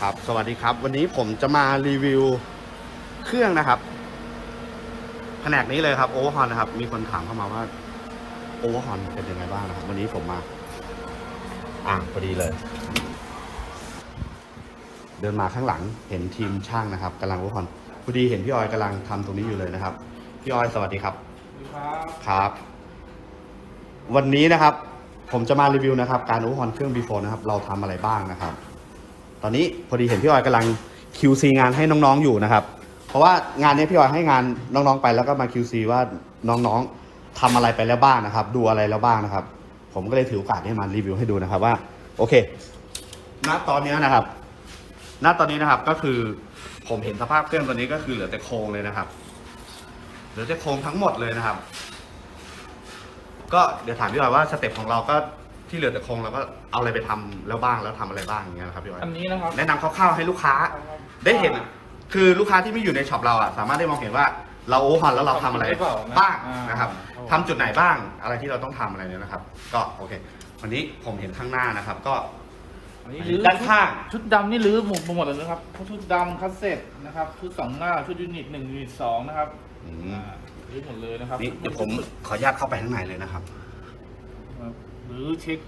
ครับ สวัสดีครับ วันนี้ผมจะมารีวิวเครื่องนะครับแผนกนี้เลยครับโอเวอร์ฮอนนะครับ มีคนถามเข้ามาว่าโอเวอร์ฮอนเป็นยังไงบ้างนะครับ วันนี้ผมมา อ่าพอดีเลย เดินมาข้างหลังเห็นทีมช่างนะครับกำลังโอเวอร์ฮอนพอดีเห็นพี่ออยกำลังทำตรงนี้อยู่เลยนะครับ พี่ออยสวัสดีครับครับครับวันนี้นะครับ ผมจะมารีวิวนะครับ การโอเวอร์ฮอนเครื่อง B4 นะครับ เราทำอะไรบ้างนะครับ ตอนนี้พอดีเห็นพี่ออยกำลัง QC งานให้น้องๆอยู่นะครับ เพราะว่างานนี้พี่ออยให้งานน้องๆไปแล้วก็มา QC ว่าน้องๆทำอะไรไปแล้วบ้างนะครับ ดูอะไรแล้วบ้างนะครับ ผมก็เลยถือโอกาสนี้มารีวิวให้ดูนะครับว่า โอเค ณตอนนี้นะครับ ณตอนนี้นะครับก็คือผมเห็นสภาพเครื่องตัวนี้ก็คือเหลือแต่โครงเลยนะครับ เหลือแต่โครงทั้งหมดเลยนะครับ ก็เดี๋ยวถามพี่ออยว่าสเต็ปของเราก็ ที่เหลือแต่โครงเราก็เอาอะไรไปทำแล้วบ้างแล้วทำอะไรบ้างอย่างเงี้ยนะครับพี่ออย อันนี้นะครับ แนะนำคร่าวๆให้ลูกค้าได้เห็น คือลูกค้าที่ไม่อยู่ในช็อปเราอะสามารถได้มองเห็นว่าเราโอเวอร์ฮอนแล้วเราทำอะไรทำได้เปล่านะบ้างอ่านนะครับครับทำจุดไหนบ้างอะไรที่เราต้องทำอะไรเนี่ยนะครับ ก็โอเค วันนี้ผมเห็นข้างหน้านะครับ ก็ อันนี้รื้อด้านข้าง ชุดดำนี่รื้อหมดหมดเลยนะครับชุดดำคัสเซ็ตนะครับชุดสองหน้าชุดยูนิตหนึ่งยูนิตสองนะครับอืมอ่ารื้อหมดเลยนะครับนี่เดี๋ยวผมขออนุญาตเข้าไปข้างในเลยนะครับ ครับ หรือเช็ค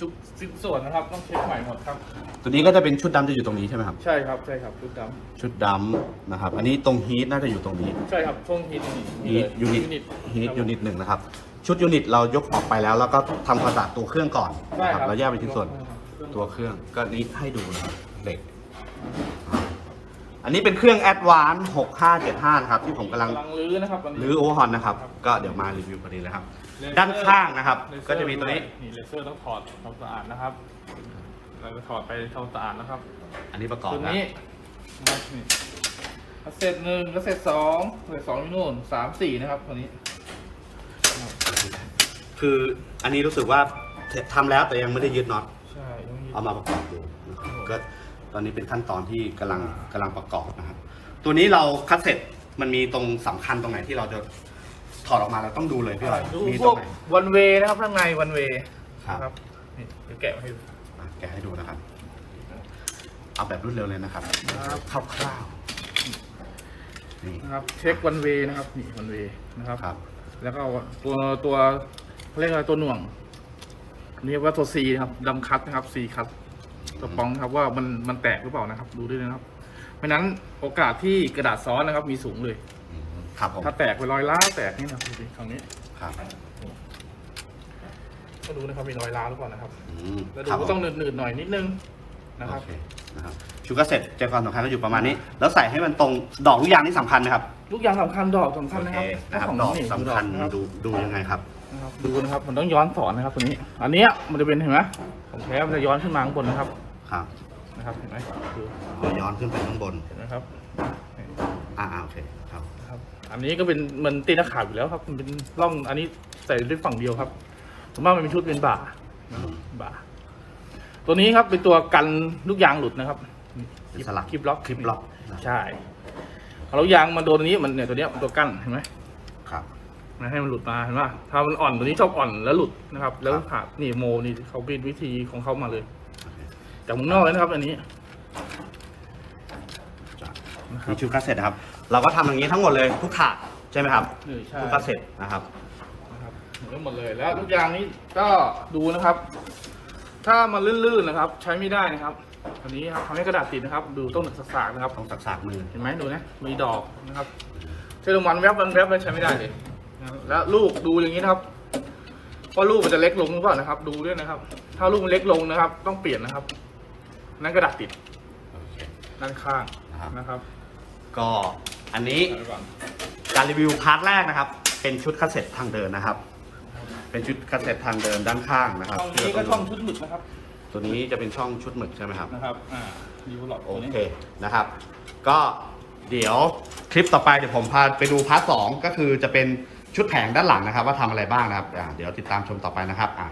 ทุกสิ้นส่วนนะครับ ต้องเช็คใหม่หมดครับ ตัวนี้ก็จะเป็นชุดดำจะอยู่ตรงนี้ใช่ไหมครับ ใช่ครับใช่ครับชุดดชุดดำนะครับ อันนี้ตรงฮีทน่าจะอยู่ตรงนี้ำใช่ครับช่วงฮีทฮีทยูนิตฮีทยูนิตหนึ่งนะครับ ชุดยูนิตเรายกออกไปแล้ว แล้วก็ทำความสะอาดตัวเครื่องก่อนใช่นะคครัรับบเราแยกเป็นชิ้นส่วนตัตัววเครื่องก็นี้ให้ดูนะครับเหล็ก อันนี้เป็นเครื่อง Advance 6575นะครับที่ผมกำลัง กำลังรื้อนะครับตอนนี้รื้อโอเวอร์ฮอนนะครับครับ ก็เดี๋ยวมารีวิวพอดีเลยครับเลเซอร์ ด้านข้างนะครับ เลเซอร์ก็จะมีตัวนี้นี่เลเซอร์ต้องถอดทำสะอาดนะครับ เราจะถอดไปทำสะอาดนะครับอันนี้ประกอบตัวนะนี้นะครับนี่กระเซ็ตหนึ่งกระเซ็ตสองกระเซ็ตสองอยู่นู่นสามสี่นะครับตัวนี้คืออันนี้รู้สึกว่าทำแล้วแต่ยังไม่ได้ยึดน็อตใช่ต้องยืดเอามาประกอบดูนะครับก็ตอนนี้เป็นขั้นตอนที่กำลังกำลังประกอบนะครับ ตัวนี้เราคัดเสร็จมันมีตรงสำคัญตรงไหนที่เราจะ ถอดออกมาเราต้องดูเลยพี่ออยดูมีพตรวงกไหนวันเวนะครับข้างในวันเวครับนี่เดี๋ยวแกะมาให้ดู อะแกะให้ดูนะครับ เอาแบบรวดเร็วเลยนะครับครับ คร่าวๆนี่นะครับเช็ควันเวนะครับนี่วันเวนะครับ ครับ แล้วก็ตัวตัวเขาเรียกอะไรตัวหน่วงเรียกว่าตัว C นะครับดำคัตนะครับ C คัตตัวปองนะครับว่ามันมันแตกหรือเปล่านะครับ ดูด้วยนะครับไม่นั้นโอกาสที่กระดาษซ้อนนะครับ มีสูงเลยอืม ครับผมถ้าแตกเป็นรอยร้าวแตกนี่นะครับดูดิครั้งนี้ครับก็ดูนะครับมีรอยร้าวหรือเปล่านะครับอืมแล้วดูครับก็ต้องหนืดๆหน่อยนิดนึงนะครับ โอเคนะครับชูการ์เสร็จใจความสำคัญก็อยู่ประมาณนี้ แล้วใส่ให้มันตรงดอกทุกอย่างนี่สำคัญนะครับทุกอย่างสำคัญดอกสำคัญโอนะเคครับนะครับของดอกนี่สำคัญนะครับดูดูยังไงครับ นะครับดูนะครับมันต้องย้อนสอนนะครับตัวนี้ อันเนี้ยมันจะเป็นเห็นไหมของแท้มันจะย้อนขึ้นมาข้างบนนะครับครับนะครับเห็นไหมดูเดี๋ยวย้อนขึ้นไปข้างบนเห็นไหมครับ อ่าอ่าโอเคครับ ครับอันนี้ก็เป็นมันตีนขาดอยู่แล้วครับ มันเป็นร่องอันนี้ใส่ด้วยฝั่งเดียวครับผมว่ามันเป็นชุดเป็นบ่าอืมบ่า ตัวนี้ครับเป็นตัวกันลูกยางหลุดนะครับเป็นสลัก คลิปล็อกคลิปล็อกนะใช่เอาลูกยางมาโดนตัวนี้มันเนี่ยตัวเนี้ยมันตัวกั้นเห็นไหมครับไม่ให้มันหลุดมาเห็นป่ะถ้ามันอ่อนตัวนี้ชอบอ่อนแล้วหลุดนะครับ แล้วครับผ่านี่โมนี่เขาเป็นวิธีของเขามาเลย โอเคจากเมืองนอกเลยนะครับ อันนี้จ้ะ นะครันี่บชูการ์เสร็จนะครับ เราก็ทำอย่างนี้ทั้งหมดเลยทุกถาดใช่ไหมครับนี่ใช่ทุกการ์เสร็จนะครับ นะครับทั้งหมดเลยแล้วทุกอย่างนี้ก็ดูนะครับ ถ้ามันลื่นๆนะครับ ใช้ไม่ได้นะครับ อันนี้ครับทำให้กระดาษติดนะครับ ดูต้องหนึกสากๆนะครับ ต้องสักสากมือ เห็นไหมดูนะมีดอกนะครับใช้ลงมันแวบมันแวบเลยใช้ไม่ได้เลยนะครับแล้วลูกดูอย่างนี้นะครับว่าลูกมันจะเล็กลงหรือเปล่านะครับ ดูด้วยนะครับ ถ้าลูกมันเล็กลงนะครับ ต้องเปลี่ยนนะครับ นั่นกระดาษติดโอเคด้านข้างนะครับ นะครับ ก็อันนี้เอาไว้ก่อนการรีวิวพาร์ทแรกนะครับ เป็นชุดคาสเซ็ตทางเดินนะครับ เป็นชุดคาสเซ็ตทางเดินด้านข้างนะครับช่องนี้ก็ช่องชุดหมึกนะครับ ตัวนี้จะเป็นช่องชุดหมึกใช่ไหมครับนะครับอ่าดีวลลอปโอเคนะครับ ก็เดี๋ยวคลิปต่อไปเดี๋ยวผมพาไปดูพาร์ทสองก็คือจะเป็นชุดแผงด้านหลังนะครับ ว่าทำอะไรบ้างนะครับอ่าเดี๋ยวติดตามชมต่อไปนะครับอ่า